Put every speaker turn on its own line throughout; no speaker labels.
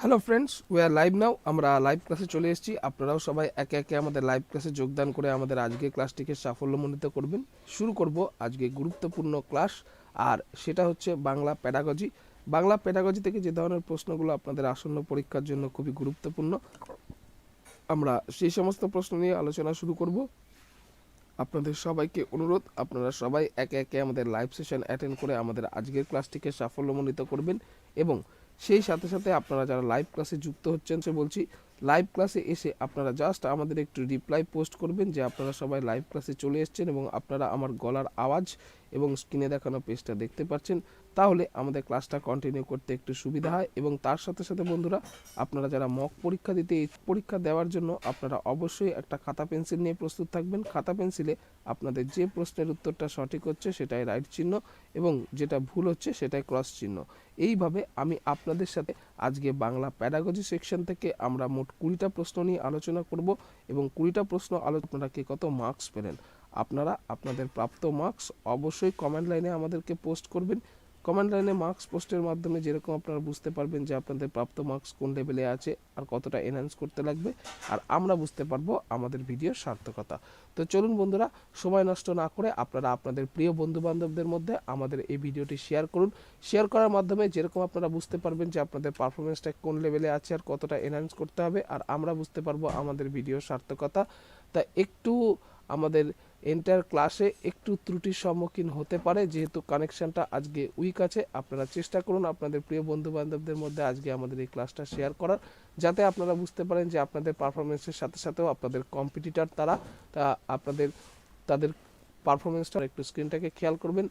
Hello friends we are live now আমরা live ক্লাসে চলে এসেছি। আপনারাও সবাই একে একে আমাদের লাইভ ক্লাসে যোগদান করে আমাদের আজকের ক্লাসটিকে সাফল্যমণ্ডিত করবেন। শুরু করব আজকে গুরুত্বপূর্ণ ক্লাস আর সেটা হচ্ছে বাংলা প্যাডাগজি বাংলা প্যাডাগজি থেকে যে ধরনের প্রশ্নগুলো আপনাদের আসন্ন পরীক্ষার জন্য খুবই গুরুত্বপূর্ণ, আমরা সেই সমস্ত প্রশ্ন নিয়ে আলোচনা শুরু করব। আপনাদের সবাইকে অনুরোধ, আপনারা সবাই একে একে আমাদের লাইভ সেশন অ্যাটেন্ড করে আমাদের আজকের ক্লাসটিকে সাফল্যমণ্ডিত করবেন এবং সেই সাথে সাথে আপনারা যারা লাইভ ক্লাসে যুক্ত হচ্ছেন, সে বলছি লাইভ ক্লাসে এসে আপনারা জাস্ট আমাদের একটু রিপ্লাই পোস্ট করবেন যে আপনারা সবাই লাইভ ক্লাসে চলে এসছেন এবং আপনারা আমার গলার আওয়াজ এবং স্ক্রিনে দেখানো পেজটা দেখতে পাচ্ছেন, তাহলে আমাদের ক্লাসটা কন্টিনিউ করতে একটু সুবিধা হয় এবং তার সাথে সাথে বন্ধুরা, আপনারা যারা মক পরীক্ষা দিতে পরীক্ষা দেওয়ার জন্য, আপনারা অবশ্যই একটা খাতা পেন্সিল নিয়ে প্রস্তুত থাকবেন। খাতা পেন্সিলে আপনাদের যে প্রশ্নের উত্তরটা সঠিক হচ্ছে সেটাই রাইট চিহ্ন এবং যেটা ভুল হচ্ছে সেটাই ক্রস চিহ্ন। এইভাবে আমি আপনাদের সাথে আজকে বাংলা প্যাডাগজি সেকশন থেকে আমরা মোট কুড়িটা প্রশ্ন নিয়ে আলোচনা করব এবং কুড়িটা প্রশ্ন আলোচনা কে কত মার্কস পেলেন? আপনারা আপনাদের প্রাপ্ত মার্কস অবশ্যই কমেন্ট লাইনে আমাদেরকে পোস্ট করবেন। কমেন্ট লাইনে মার্কস পোস্টের মাধ্যমে যেরকম আপনারা বুঝতে পারবেন যে আপনাদের প্রাপ্ত মার্কস কোন লেভেলে আছে আর কতটা এনহ্যান্স করতে লাগবে আর আমরা বুঝতে পারব আমাদের ভিডিওর সার্থকতা। তো চলুন বন্ধুরা, সময় নষ্ট না করে আপনারা আপনাদের প্রিয় বন্ধু বান্ধবদের মধ্যে আমাদের এই ভিডিওটি শেয়ার করুন। শেয়ার করার মাধ্যমে যেরকম আপনারা বুঝতে পারবেন যে আপনাদের পারফরমেন্সটা কোন লেভেলে আছে আর কতটা এনহ্যান্স করতে হবে আর আমরা বুঝতে পারব আমাদের ভিডিওর সার্থকতা। তা একটু আমাদের এন্টার ক্লাসে একটু ত্রুটির সম্মুখীন হতে পারে, যেহেতু কানেকশনটা আজকে উইক আছে। আপনারা চেষ্টা করুন আপনাদের প্রিয় বন্ধু বান্ধবদের মধ্যে আজকে আমাদের এই ক্লাসটা শেয়ার করার, যাতে আপনারা বুঝতে পারেন যে আপনাদের পারফরমেন্সের সাথে সাথেও আপনাদের কম্পিটিটর তারা, তা আপনাদের, তাদের পারফরমেন্সটা একটু স্ক্রিনটাকে খেয়াল করবেন।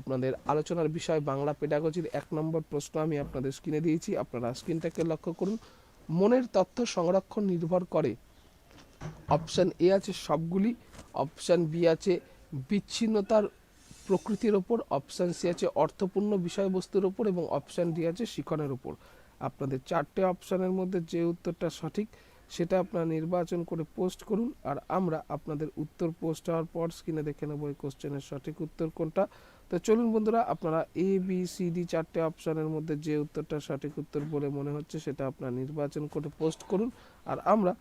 আপনাদের আলোচনার বিষয় বাংলা পেডাগজির এক নম্বর প্রশ্ন আমি আপনাদের স্ক্রিনে দিয়েছি, আপনারা স্ক্রিনটাকে লক্ষ্য করুন। মনের তথ্য সংরক্ষণ নির্ভর করে। অপশান এ আছে সবগুলি। অপশান বি আছে বিচ্ছিন্নতার প্রকৃতির ওপর, অপশান সি আছে অর্থপূর্ণ বিষয়বস্তুর ওপর এবং অপশান ডি আছে শিখনের ওপর। আপনাদের চারটে অপশানের মধ্যে যে উত্তরটা সঠিক, সেটা আপনারা নির্বাচন করে পোস্ট করুন আর আমরা আপনাদের উত্তর পোস্ট হওয়ার পর স্ক্রিনে দেখে নেব এই কোশ্চেনের সঠিক উত্তর কোনটা। তো চলুন বন্ধুরা, আপনারা এ, বি, সি, ডি চারটে অপশানের মধ্যে যে উত্তরটা সঠিক উত্তর বলে মনে হচ্ছে সেটা আপনারা নির্বাচন করে পোস্ট করুন আর আমরা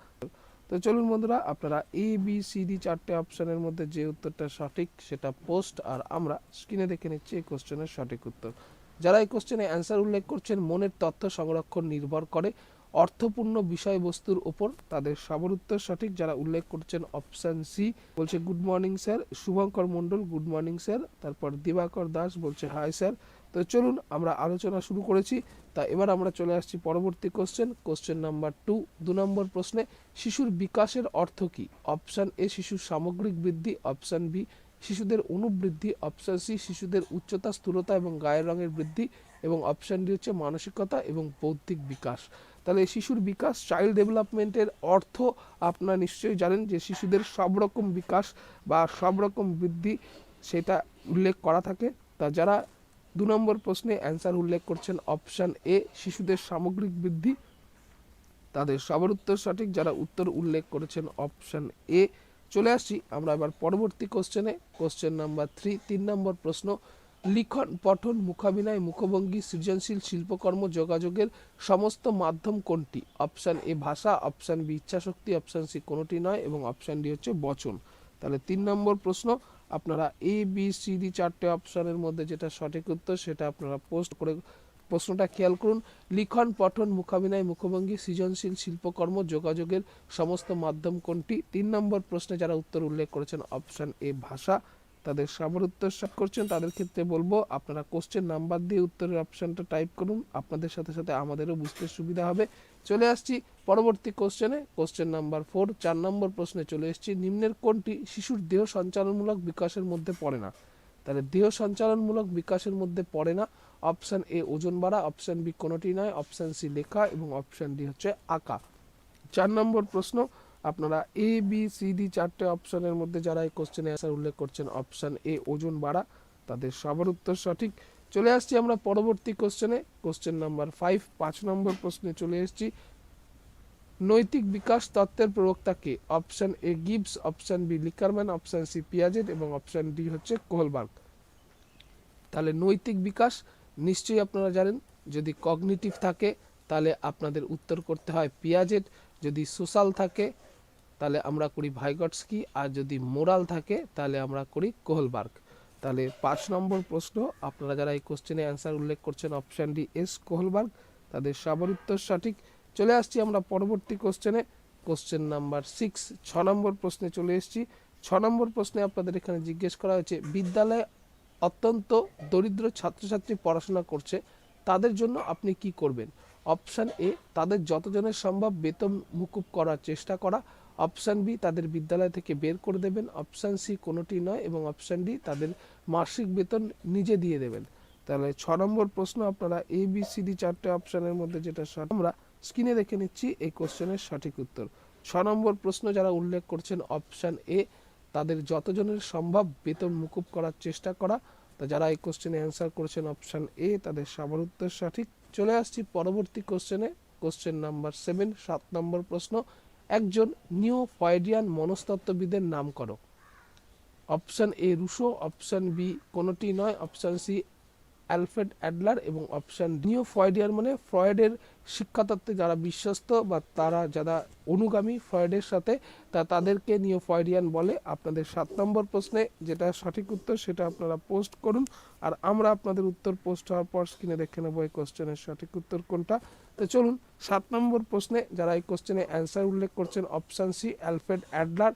তো চলুন বন্ধুরা, আপনারা এ বি সি ডি চারটে অপশনের মধ্যে যে উত্তরটা সঠিক সেটা পোস্ট আর আমরা স্ক্রিনে দেখে নিচ্ছি এই কোশ্চেনের সঠিক উত্তর। যারা এই কোশ্চেনে অ্যান্সার উল্লেখ করছেন, মনের তথ্য সংরক্ষণ নির্ভর করে, অর্থপূর্ণ বিষয়বস্তুর ওপর তাদের সবার উত্তর সঠিক। যারা উল্লেখ করছেন অপশন সি বলছে good morning sir Shubhankar Mondal good morning sir তারপর দিবাকর দাস বলছে হাই স্যার তো চলুন আমরা আলোচনা শুরু করেছি। তা এবার আমরা চলে আসছি পরবর্তী কোশ্চেন কোশ্চেন নাম্বার টু দু নম্বর প্রশ্নে, শিশুর বিকাশের অর্থ কী? অপশান এ শিশুর সামগ্রিক বৃদ্ধি। অপশান বি শিশুদের অনুবৃদ্ধি। অপশান সি শিশুদের উচ্চতা, স্থূলতা এবং গায়ের রঙের বৃদ্ধি। এবং অপশান ডি হচ্ছে মানসিকতা এবং বৌদ্ধিক বিকাশ। তাহলে শিশুর বিকাশ চাইল্ড ডেভেলপমেন্টের অর্থ আপনারা নিশ্চয়ই জানেন যে শিশুদের সব রকম বিকাশ বা সব রকম বৃদ্ধি সেটা উল্লেখ করা থাকে। তা যারা দু নম্বর প্রশ্নে অ্যান্সার উল্লেখ করছেন অপশান এ, শিশুদের সামগ্রিক বৃদ্ধি। তাদের সবার উত্তর সঠিক, যারা উত্তর উল্লেখ করেছেন অপশান এ। চলে আসছি আমরা এবার পরবর্তী কোশ্চেনে কোশ্চেন নাম্বার থ্রি তিন নম্বর প্রশ্ন, লিখন, পঠন, মুখাভিনয়, মুখভঙ্গি, সৃজনশীল শিল্পকর্ম, যোগাযোগের সমস্ত মাধ্যম কোনটি? অপশান এ ভাষা, অপশান বি ইচ্ছাশক্তি, অপশান সি কোনোটি নয়, এবং অপশান ডি হচ্ছে বচন। তাহলে তিন নম্বর প্রশ্ন আপনারা এ বি সি ডি চারটে অপশানের মধ্যে যেটা সঠিক উত্তর সেটা আপনারা পোস্ট করে প্রশ্নটা খেয়াল করুন। লিখন, পঠন, মুখাভিনয়, মুখভঙ্গি, সৃজনশীল শিল্পকর্ম, যোগাযোগের সমস্ত মাধ্যম কোনটি? তিন নম্বর প্রশ্নে যারা উত্তর উল্লেখ করেছেন অপশান এ ভাষা। তাদের সবার উত্তর করছেন, তাদের ক্ষেত্রে বলব আপনারা কোশ্চেন নাম্বার দিয়ে উত্তরের অপশানটা টাইপ করুন, আপনাদের সাথে সাথে আমাদেরও বুঝতে সুবিধা হবে। চলে আসছি পরবর্তী কোশ্চেনে কোশ্চেন নাম্বার ফোর চার নম্বর প্রশ্নে চলে এসেছি, নিম্নের কোনটি শিশুর দেহ সঞ্চালনমূলক বিকাশের মধ্যে পড়ে না? তাহলে দেহ সঞ্চালনমূলক বিকাশের মধ্যে পড়ে না অপশান এ ওজন বাড়া অপশান বি কোনোটি নয় অপশান সি লেখা এবং অপশান ডি হচ্ছে আঁকা। চার নম্বর প্রশ্ন আপনারা এ বি সি ডি চারটে অপশনের মধ্যে যারা এই কোশ্চেনে অ্যান্সার উল্লেখ করছেন অপশান এ ওজন বাড়া, তাদের সবার উত্তর সঠিক। চলে আসছি আমরা পরবর্তী কোশ্চেনে কোশ্চেন নাম্বার ফাইভ পাঁচ নম্বর প্রশ্নে চলে এসেছি। নৈতিক বিকাশ তত্ত্বের প্রবক্তাকে option A Gibbs option B Lickerman option C Piaget এবং অপশন ডি হচ্ছে কোহলবার্গ তাহলে নৈতিক বিকাশ নিশ্চয়ই আপনারা জানেন, যদি কগনিটিভ থাকে, তাহলে আপনাদের উত্তর করতে হয় পিয়াজেট যদি সোশ্যাল থাকে তাহলে আমরা করি ভাইগটস্কি, আর যদি মোরাল থাকে, তাহলে আমরা করি কোহলবার্গ। তাহলে পাঁচ নম্বর প্রশ্ন, আপনারা যারা এই কোশ্চেনে অ্যান্সার উল্লেখ করছেন অপশান ডি এস কোহলবার্গ, তাদের সবার উত্তর সঠিক। চলে আসছি আমরা পরবর্তী কোশ্চেনে কোশ্চেন নাম্বার সিক্স ছ নম্বর প্রশ্নে চলে এসেছি। ছ নম্বর প্রশ্নে আপনাদের এখানে জিজ্ঞেস করা হয়েছে, বিদ্যালয়ে অত্যন্ত দরিদ্র ছাত্রছাত্রী পড়াশোনা করছে, তাদের জন্য আপনি কি করবেন? অপশান এ তাদের যতজনের সম্ভব বেতন মুকুব করার চেষ্টা করা। অপশান বি তাদের বিদ্যালয় থেকে বের করে দেবেন। অপশান সি কোনোটি নয় এবং অপশান ডি তাদের মাসিক বেতন নিজে দিয়ে দেবেন। তাহলে ছ নম্বর প্রশ্ন আপনারা এ, বি, সি, ডি চারটে অপশানের মধ্যে যেটা আমরা স্ক্রিনে দেখে নিচ্ছি, এই কোশ্চেনের সঠিক উত্তর। ছ নম্বর প্রশ্ন যারা উল্লেখ করছেন অপশান এ, তাদের যতজনের সম্ভব বেতন মুকুব করার চেষ্টা করা। তা যারা এই কোশ্চেনে অ্যান্সার করেছেন অপশান এ, তাদের সবার উত্তর সঠিক। চলে আসছি পরবর্তী কোশ্চেনে। কোশ্চেন নাম্বার সেভেন, সাত নম্বর প্রশ্ন। একজন নিও ফয়েডিয়ান মনস্তত্ত্ববিদের নাম করো option A Rousseau, option B কোনোটি নয়, অপশান সি অ্যালফ্রেড অ্যাডলার এবং অপশান নিও ফ্রয়েডিয়ান মানে ফ্রয়েডের শিক্ষাতত্ত্বে যারা বিশ্বস্ত বা তারা যারা অনুগামী ফ্রয়েডের সাথে, তা তাদেরকে নিও ফ্রয়েডিয়ান বলে। আপনাদের সাত নম্বর প্রশ্নে যেটা সঠিক উত্তর সেটা আপনারা পোস্ট করুন। আর আমরা আপনাদের উত্তর পোস্ট হওয়ার পর স্ক্রিনে দেখে নেব এই কোশ্চেনের সঠিক উত্তর কোনটা। তো চলুন, সাত নম্বর প্রশ্নে যারা এই কোশ্চেনে অ্যান্সার উল্লেখ করছেন অপশান সি অ্যালফ্রেড অ্যাডলার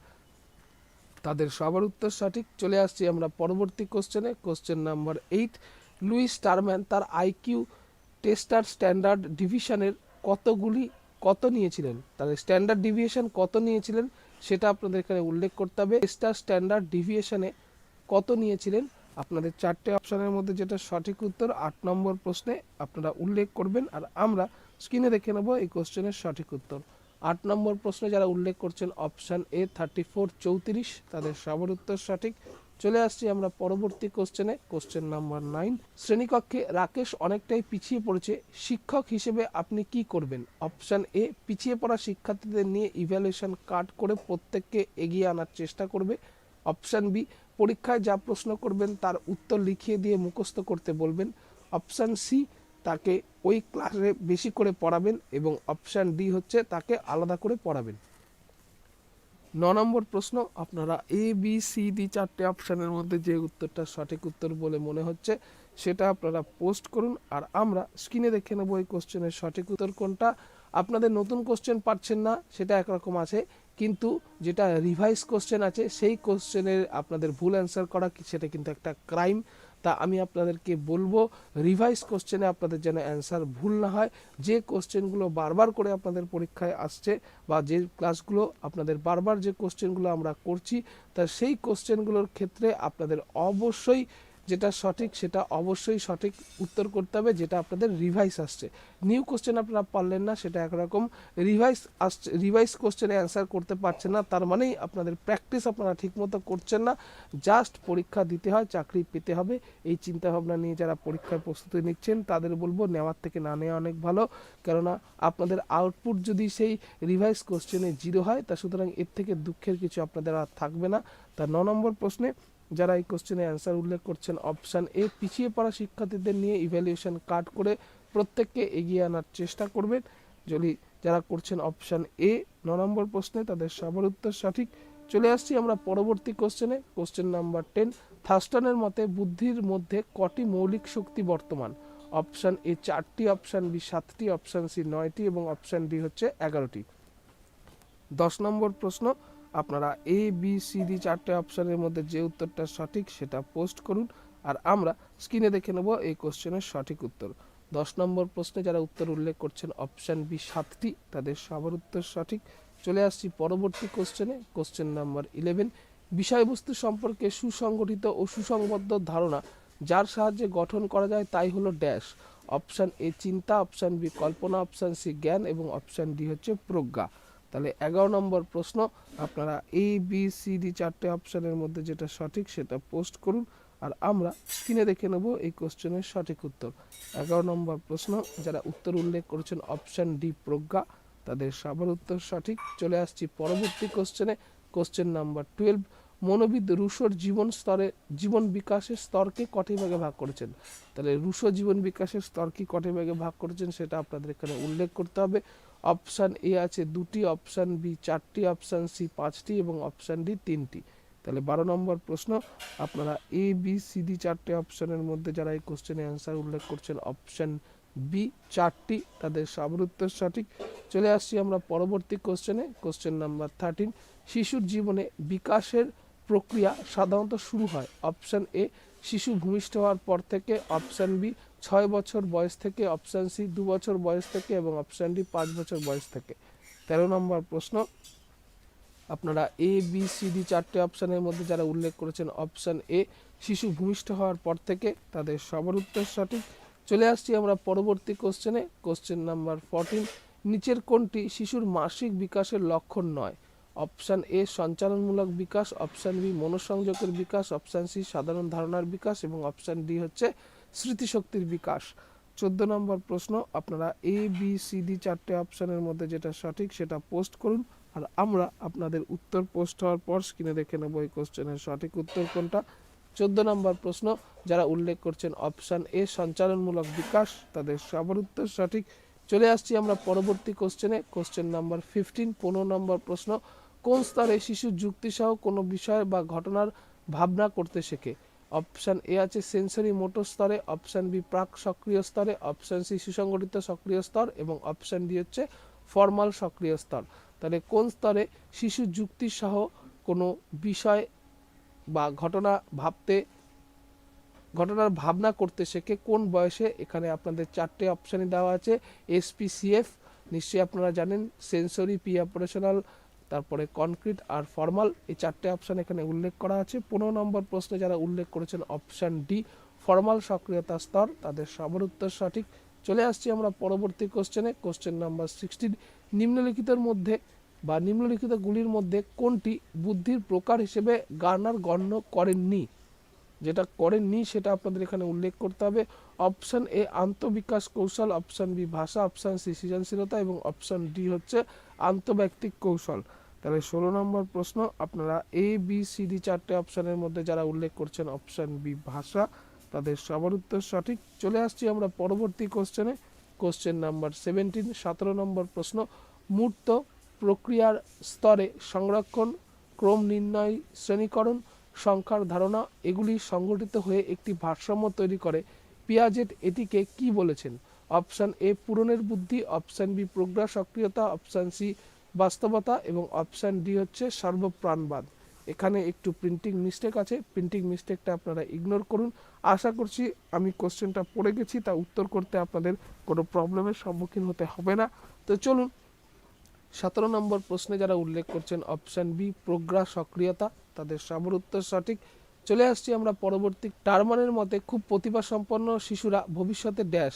তাদের সবার উত্তর সঠিক। চলে আসছি আমরা পরবর্তী কোশ্চেনে question number eight Lewis Terman তার আইকিউ টেস্টার স্ট্যান্ডার্ড ডিভিশনের কতগুলি, কত নিয়েছিলেন? তাদের স্ট্যান্ডার্ড ডিভিয়েশন কত নিয়েছিলেন? সেটা আপনাদের এখানে উল্লেখ করতে হবে। টেস্টার স্ট্যান্ডার্ড ডিভিয়েশনে কত নিয়েছিলেন? আপনাদের চারটে অপশানের মধ্যে যেটা সঠিক উত্তর, আট নম্বর প্রশ্নে আপনারা উল্লেখ করবেন। আর আমরা স্ক্রিনে দেখে নেব, এই কোশ্চেনের সঠিক উত্তর। আট নম্বর প্রশ্নে যারা উল্লেখ করছেন অপশান এ থার্টি ফোর চৌত্রিশ, তাদের সবার উত্তর সঠিক। চলে আসছি আমরা পরবর্তী কোশ্চেনে কোশ্চেন নাম্বার নাইন শ্রেণীকক্ষে রাকেশ অনেকটাই পিছিয়ে পড়েছে, শিক্ষক হিসেবে আপনি কি করবেন? অপশান এ পিছিয়ে পড়া শিক্ষার্থীদের নিয়ে ইভ্যালুয়েশন কাট করে প্রত্যেককে এগিয়ে আনার চেষ্টা করবে। অপশান বি পরীক্ষায় যা প্রশ্ন করবেন, তার উত্তর লিখিয়ে দিয়ে মুখস্থ করতে বলবেন। অপশান সি তাকে ওই ক্লাসে বেশি করে পড়াবেন এবং অপশান ডি হচ্ছে তাকে আলাদা করে পড়াবেন। ন নম্বর প্রশ্ন, আপনারা এ বি সি ডি চারটে অপশানের মধ্যে যে উত্তরটা সঠিক উত্তর বলে মনে হচ্ছে, সেটা আপনারা পোস্ট করুন আর আমরা স্ক্রিনে দেখে নেব এই কোশ্চেনের সঠিক উত্তর কোনটা। আপনাদের নতুন কোশ্চেন পাচ্ছেন না, সেটা একরকম আছে, কিন্তু যেটা রিভাইস কোশ্চেন আছে, সেই কোশ্চেনের আপনাদের ভুল অ্যান্সার করা, সেটা কিন্তু একটা ক্রাইম তা আমি আপনাদেরকে বলব রিভাইস কোশ্চেনে আপনাদের যেন অ্যান্সার ভুল না হয়। যে কোশ্চেনগুলো বারবার করে আপনাদের পরীক্ষায় আসছে বা যে ক্লাসগুলো আপনাদের বারবার যে কোশ্চেনগুলো আমরা করছি, তা সেই কোশ্চেনগুলোর ক্ষেত্রে আপনাদের অবশ্যই যেটা সঠিক, সেটা অবশ্যই সঠিক উত্তর করতে হবে, যেটা আপনাদের রিভাইস আসছে। নিউ কোশ্চেন আপনারা পারলেন না, সেটা একরকম রিভাইস আসছে রিভাইস কোশ্চেনে অ্যান্সার করতে পারছেন না, তার মানেই আপনাদের প্র্যাকটিস আপনারা ঠিকমতো করছেন না। জাস্ট পরীক্ষা দিতে হয়, চাকরি পেতে হবে। এই চিন্তা ভাবনা নিয়ে যারা পরীক্ষার প্রস্তুতি নিচ্ছেন, তাদের বলব নেওয়ার থেকে না নেওয়া অনেক ভালো। কেননা আপনাদের আউটপুট যদি সেই রিভাইস কোশ্চেনে জিরো হয়, তা সুতরাং এর থেকে দুঃখের কিছু আপনাদের আর থাকবে না। তা ন নম্বর প্রশ্নে যারা এই কোশ্চেনে অ্যান্সার উল্লেখ করছেন অপশান এ পিছিয়ে পড়া শিক্ষার্থীদের নিয়ে ইভ্যালুয়েশন কাট করে প্রত্যেককে এগিয়ে আনার চেষ্টা করবেন। যদি যারা করছেন অপশান এ ন নম্বর প্রশ্নে তাদের সবার উত্তর সঠিক। চলে আসছি আমরা পরবর্তী কোশ্চেনে কোশ্চেন নাম্বার টেন থাস্টনের মতে বুদ্ধির মধ্যে কটি মৌলিক শক্তি বর্তমান? অপশান এ চারটি অপশান বি সাতটি অপশান সি নয়টি এবং অপশান ডি হচ্ছে এগারোটি। দশ নম্বর প্রশ্ন আপনারা এ বি সি ডি চারটে অপশানের মধ্যে যে উত্তরটা সঠিক সেটা পোস্ট করুন আর আমরা স্ক্রিনে দেখে নেব এই কোশ্চেনের সঠিক উত্তর। দশ নম্বর প্রশ্নে যারা উত্তর উল্লেখ করছেন অপশান বি সাতটি, তাদের সবার উত্তর সঠিক। চলে আসছি পরবর্তী কোশ্চেনে কোশ্চেন নাম্বার ইলেভেন বিষয়বস্তু সম্পর্কে সুসংগঠিত ও সুসংবদ্ধ ধারণা যার সাহায্যে গঠন করা যায় তাই হলো ড্যাশ অপশান এ চিন্তা অপশান বি কল্পনা অপশান সি জ্ঞান এবং অপশান ডি হচ্ছে প্রজ্ঞা। তাহলে এগারো নম্বর প্রশ্ন, আপনারা এ বি সি ডি চারটে অপশানের মধ্যে যেটা সঠিক সেটা পোস্ট করুন আর আমরা স্ক্রিনে দেখে নেব এই কোশ্চেনের সঠিক উত্তর। এগারো নম্বর প্রশ্ন, যারা উত্তর উল্লেখ করেছেন অপশান ডি প্রজ্ঞা, তাদের সবার উত্তর সঠিক। চলে আসছি পরবর্তী কোশ্চেনে কোশ্চেন নাম্বার টুয়েলভ মনোবিদ রুশোর জীবন স্তরে, জীবন বিকাশের স্তরকে কটি ভাগে ভাগ করেছেন? তাহলে রুশো জীবন বিকাশের স্তর কি কটি ভাগে ভাগ করেছেন সেটা আপনাদের এখানে উল্লেখ করতে হবে। অপশান এ আছে দুটি, অপশান বি চারটি, অপশান সি পাঁচটি এবং অপশান ডি তিনটি। তাহলে বারো নম্বর প্রশ্ন, আপনারা এ, বি, সি, ডি চারটে অপশানের মধ্যে যারা এই কোশ্চেনে অ্যান্সার উল্লেখ করছেন, অপশান বি চারটি তাদের সবার উত্তর সঠিক। চলে আসছি আমরা পরবর্তী কোশ্চেনে কোশ্চেন নাম্বার থার্টিন শিশুর জীবনে বিকাশের প্রক্রিয়া সাধারণত শুরু হয় অপশান এ, শিশু ভূমিষ্ঠ হওয়ার পর থেকে, অপশান বি ছয় বছর বয়স থেকে অপশন সি দু বছর বয়স থেকে এবং অপশন ডি পাঁচ বছর বয়স থেকে। তেরো নম্বর প্রশ্ন। আপনারা এ বি সি ডি চারটে অপশানের মধ্যে যারা উল্লেখ করেছেন অপশান এ শিশু ভূমিষ্ঠ হওয়ার পর থেকে তাদের সবার উত্তর সঠিক। চলে আসছি আমরা পরবর্তী কোশ্চেনে কোশ্চেন নাম্বার ফোরটিন নিচের কোনটি শিশুর মাসিক বিকাশের লক্ষণ নয়? অপশান এ সঞ্চালনমূলক বিকাশ অপশান বি মনোসংযোগের বিকাশ অপশান সি সাধারণ ধারণার বিকাশ এবং অপশান ডি হচ্ছে স্মৃতিশক্তির বিকাশ। চোদ্দ নম্বর প্রশ্ন, আপনারা এ বি সি ডি চারটে অপশানের মধ্যে যেটা সঠিক সেটা পোস্ট করুন। আর আমরা আপনাদের উত্তর পোস্ট হওয়ার পর স্ক্রিনে দেখে নেব এই কোশ্চেনের সঠিক উত্তর কোনটা। চোদ্দ নম্বর প্রশ্ন, যারা উল্লেখ করছেন অপশান এ সঞ্চালনমূলক বিকাশ, তাদের সবার উত্তর সঠিক। চলে আসছি আমরা পরবর্তী কোশ্চেনে কোশ্চেন নাম্বার ফিফটিন পনেরো নম্বর প্রশ্ন, কোন স্তরে শিশু যুক্তিসহ কোনো বিষয় বা ঘটনার ভাবনা করতে শেখে? অপশান এ আছে সেন্সরি মোটর স্তরে, অপশান বি প্রাক সক্রিয় স্তরে, অপশান সি সুসংগঠিত সক্রিয় স্তর এবং অপশান ডি হচ্ছে ফর্মাল সক্রিয় স্তর। তাহলে কোন স্তরে শিশু যুক্তি সহ কোনো বিষয় বা ঘটনা ভাবতে, ঘটনার ভাবনা করতে শেখে, কোন বয়সে? এখানে আপনাদের চারটে অপশানই দেওয়া আছে এসপিসিএফ নিশ্চয়ই আপনারা জানেন, সেন্সরি পি অপারেশনাল তারপরে কনক্রিট আর ফর্মাল এই চারটে অপশান এখানে উল্লেখ করা আছে। পনেরো নম্বর প্রশ্নে যারা উল্লেখ করেছেন অপশান ডি ফর্মাল সক্রিয়তা স্তর, তাদের সবার উত্তর সঠিক। চলে আসছি আমরা পরবর্তী কোশ্চেনে কোশ্চেন নাম্বার সিক্সটিন নিম্নলিখিতের মধ্যে বা নিম্নলিখিতগুলির মধ্যে কোনটি বুদ্ধির প্রকার হিসেবে গার্নার গণ্য করেননি? যেটা করেননি সেটা আপনাদের এখানে উল্লেখ করতে হবে। অপশান এ আন্তবিকাশ কৌশল অপশান বি ভাষা অপশান সি সৃজনশীলতা এবং অপশন ডি হচ্ছে আন্তঃব্যক্তিক কৌশল। তাহলে ষোলো নম্বর প্রশ্ন, আপনারা এ বি সি ডি চারটে অপশানের মধ্যে যারা উল্লেখ করছেন অপশন বি ভাষা, তাদের সবার উত্তর সঠিক। চলে আসছি আমরা পরবর্তী কোশ্চেনে কোশ্চেন নাম্বার সেভেন্টিন সতেরো নম্বর প্রশ্ন, মূর্ত প্রক্রিয়ার স্তরে সংরক্ষণ, ক্রম নির্ণয়, শ্রেণীকরণ, সংখ্যার ধারণা, এগুলি সংগঠিত হয়ে একটি ভারসাম্য তৈরি করে। পিয়াজেট এটিকে কি বলেছেন? অপশান এ পূরণের বুদ্ধি, অপশান বি প্রজ্ঞা, সক্রিয়তা, অপশান সি বাস্তবতা এবং অপশান ডি হচ্ছে সর্বপ্রাণবাদ। এখানে একটু প্রিন্টিং মিস্টেক আছে। প্রিন্টিং মিস্টেকটা আপনারা ইগনোর করুন। আশা করছি আমি কোশ্চেনটা পড়ে গেছি, তা উত্তর করতে আপনাদের কোনো প্রবলেমের সম্মুখীন হতে হবে না। তো চলুন, সতেরো নম্বর প্রশ্নে যারা উল্লেখ করছেন অপশান বি প্রজ্ঞা, সক্রিয়তা, তাদের সবার উত্তর সঠিক। চলে আসছি আমরা পরবর্তী টারমানের মতে খুব প্রতিভা সম্পন্ন শিশুরা ভবিষ্যতে ড্যাশ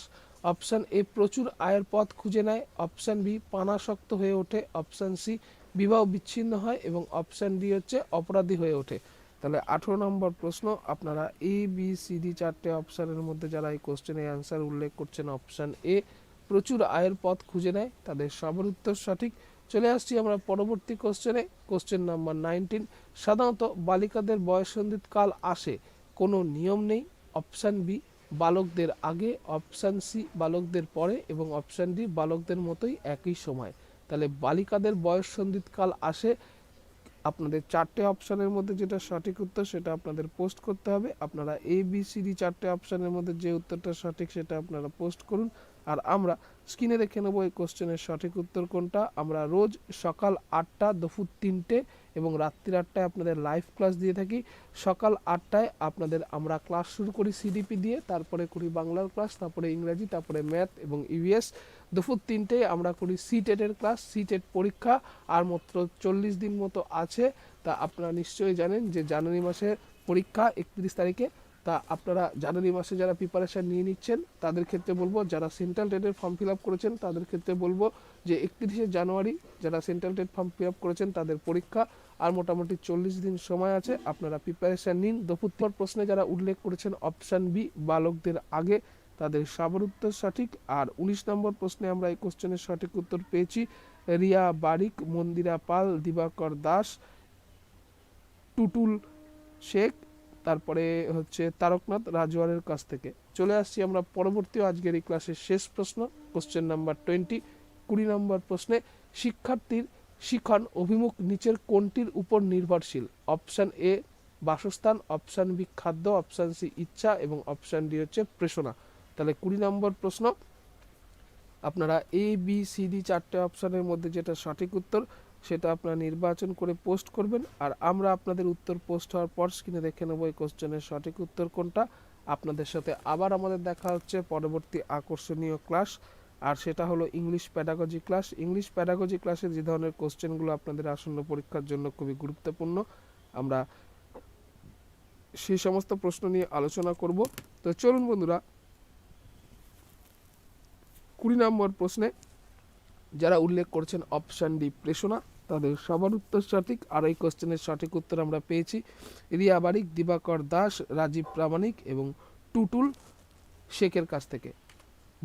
অপশান এ প্রচুর আয়ের পথ খুঁজে নেয়। অপশান বি, পানাসক্ত হয়ে ওঠে। অপশান সি, বিবাহ বিচ্ছিন্ন হয় এবং অপশান ডি হচ্ছে অপরাধী হয়ে ওঠে। তাহলে আঠেরো নম্বর প্রশ্ন, আপনারা এ, বি, সি, ডি চারটে অপশানের মধ্যে যারা এই কোশ্চেনের অ্যান্সার উল্লেখ করছেন, অপশান এ প্রচুর আয়ের পথ খুঁজে নেয়। তাদের সবার উত্তর সঠিক। চলে আসছি আমরা পরবর্তী কোশ্চেনে কোশ্চেন নাম্বার নাইনটিন সাধারণত বালিকাদের বয়সন্ধিত কাল আসে, কোনো নিয়ম নেই। অপশান বি বালকদের আগে অপশান সি বালকদের পরে এবং অপশান ডি বালকদের মতোই একই সময়। তাহলে বালিকাদের বয়স কাল আসে, আপনাদের চারটে অপশানের মধ্যে যেটা সঠিক উত্তর সেটা আপনাদের পোস্ট করতে হবে। আপনারা এ বি সি ডি চারটে অপশানের মধ্যে যে উত্তরটা সঠিক সেটা আপনারা পোস্ট করুন। আর আমরা স্ক্রিনে দেখে নেব এই কোশ্চেনের সঠিক উত্তর কোনটা। আমরা রোজ সকাল আটটা, দুপুর তিনটে এবং রাত্রির আটটায় আপনাদের লাইভ ক্লাস দিয়ে থাকি। সকাল আটটায় আপনাদের আমরা ক্লাস শুরু করি সিডিপি দিয়ে, তারপরে করি বাংলার ক্লাস তারপরে ইংরাজি, তারপরে ম্যাথ এবং ইভিএস দুপুর তিনটে আমরা করি সি টেটের ক্লাস সি টেট পরীক্ষা, আর মাত্র চল্লিশ দিন মতো আছে। তা আপনারা নিশ্চয়ই জানেন যে জানুয়ারি মাসের পরীক্ষা একত্রিশ তারিখে। তা আপনারা জানুয়ারি মাসে যারা প্রিপারেশান নিয়ে নিচ্ছেন, তাদের ক্ষেত্রে বলব, যারা সেন্ট্রাল টেটের ফর্ম ফিল আপ করেছেন, তাদের ক্ষেত্রে বলব যে একত্রিশে জানুয়ারি যারা central TET form fill up করেছেন, তাদের পরীক্ষা আর মোটামুটি চল্লিশ দিন সময় আছে। আপনারা প্রিপারেশান নিন। দফুত্তর প্রশ্নে যারা উল্লেখ করেছেন অপশান বি বালকদের আগে, তাদের সবার উত্তর সঠিক। আর উনিশ নম্বর প্রশ্নে আমরা এই কোশ্চেনের সঠিক উত্তর পেয়েছি, রিয়া বারিক, মন্দিরা পাল, দিবাকর দাস, টুটুল শেখ। তারপরে হচ্ছে তারকনাথ রাজওয়ারের কাছ থেকে। চলে আসছি আমরা পরবর্তী আজকের এই ক্লাসের শেষ প্রশ্ন কোশ্চেন নাম্বার টোয়েন্টি কুড়ি নম্বর প্রশ্নে, শিক্ষার্থীর শিখন অভিমুখ নিচের কোনটির উপর নির্ভরশীল? অপশান এ বাসস্থান অপশান বি খাদ্য অপশান সি ইচ্ছা এবং অপশান ডি হচ্ছে প্রেষণা। তাহলে কুড়ি নম্বর প্রশ্ন, আপনারা এ বি সি ডি চারটে অপশানের মধ্যে যেটা সঠিক উত্তর সেটা আপনারা নির্বাচন করে পোস্ট করবেন। আর আমরা আপনাদের উত্তর পোস্ট হওয়ার পর স্ক্রিনে দেখে নেব এই কোশ্চেনের সঠিক উত্তর কোনটা। আপনাদের সাথে আবার আমাদের দেখা হচ্ছে পরবর্তী আকর্ষণীয় ক্লাস আর সেটা হলো English pedagogy class English pedagogy ক্লাসে যে ধরনের কোশ্চেনগুলো আপনাদের আসন্ন পরীক্ষার জন্য খুবই গুরুত্বপূর্ণ, আমরা সেই সমস্ত প্রশ্ন নিয়ে আলোচনা করব। তো চলুন বন্ধুরা, কুড়ি নম্বর প্রশ্নে যারা উল্লেখ করেছেন অপশান ডি প্রেষণা তাদের সবার উত্তর সঠিক। আর এই কোশ্চেনের সঠিক উত্তর আমরা পেয়েছি। রিয়া বারিক, দিবাকর দাস, রাজীব প্রামাণিক এবং টুটুল শেখের কাছ থেকে।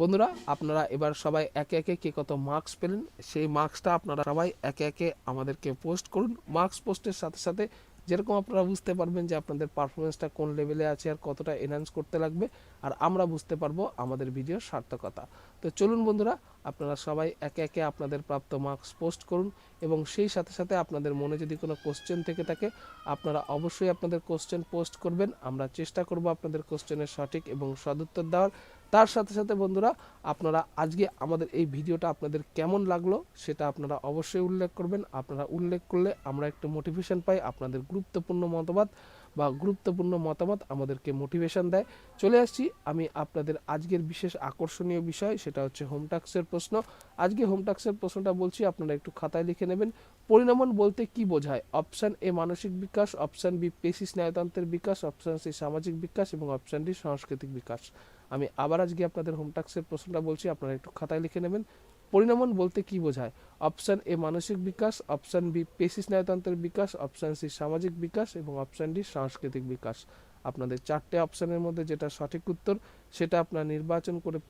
বন্ধুরা, আপনারা এবার সবাই একে একে কে কত মার্কস পেলেন, সেই মার্কসটা আপনারা সবাই একে একে আমাদেরকে পোস্ট করুন। মার্কস পোস্টের সাথে সাথে যেরকম আপনারা বুঝতে পারবেন যে আপনাদের পারফরমেন্সটা কোন লেভেলে আছে আর কতটা এনহান্স করতে লাগবে, আর আমরা বুঝতে পারব আমাদের ভিডিওর সার্থকতা। তো চলুন বন্ধুরা, আপনারা সবাই একে একে আপনাদের প্রাপ্ত মার্কস পোস্ট করুন এবং সেই সাথে সাথে আপনাদের মনে যদি কোনো কোশ্চেন থেকে থাকে, আপনারা অবশ্যই আপনাদের কোশ্চেন পোস্ট করবেন। আমরা চেষ্টা করব আপনাদের কোশ্চেনের সঠিক এবং সদুত্তর দেওয়ার। তার সাথে সাথে বন্ধুরা, আপনারা আজকে আমাদের এই ভিডিওটা আপনাদের কেমন লাগল সেটা আপনারা অবশ্যই উল্লেখ করবেন। আপনারা উল্লেখ করলে আমরা একটু মোটিভেশন পাই, আপনাদের গুরুত্বপূর্ণ মতামত বা গুরুত্বপূর্ণ মতামত আমাদেরকে মোটিভেশন দেয়। চলে আসছি আমি আপনাদের আজকের বিশেষ আকর্ষণীয় বিষয়, সেটা হচ্ছে হোম টাক্সের প্রশ্ন। আজকে হোম টাক্সের প্রশ্নটা বলছি, আপনারা একটু খাতায় লিখে নেবেন। পরিণামন বলতে কি বোঝায়? অপশান এ মানসিক বিকাশ অপশান বি পেশি স্নায়ুতন্ত্রের বিকাশ অপশান সি সামাজিক বিকাশ এবং অপশান ডি সাংস্কৃতিক বিকাশ। আমি আবার আজকে আপনাদের হোম টাক্সের প্রশ্নটা বলছি, আপনারা একটু খাতায় লিখে নেবেন। পরিণামন বলতে কি বোঝায়? অপশান এ মানসিক বিকাশ অপশান বি পেশি স্নায়ুতন্ত্রের বিকাশ অপশান সি সামাজিক বিকাশ, এবং অপশান ডি সাংস্কৃতিক বিকাশ। আপনাদের চারটে অপশানের মধ্যে যেটা সঠিক উত্তর, সেটা আপনারা নির্বাচন করে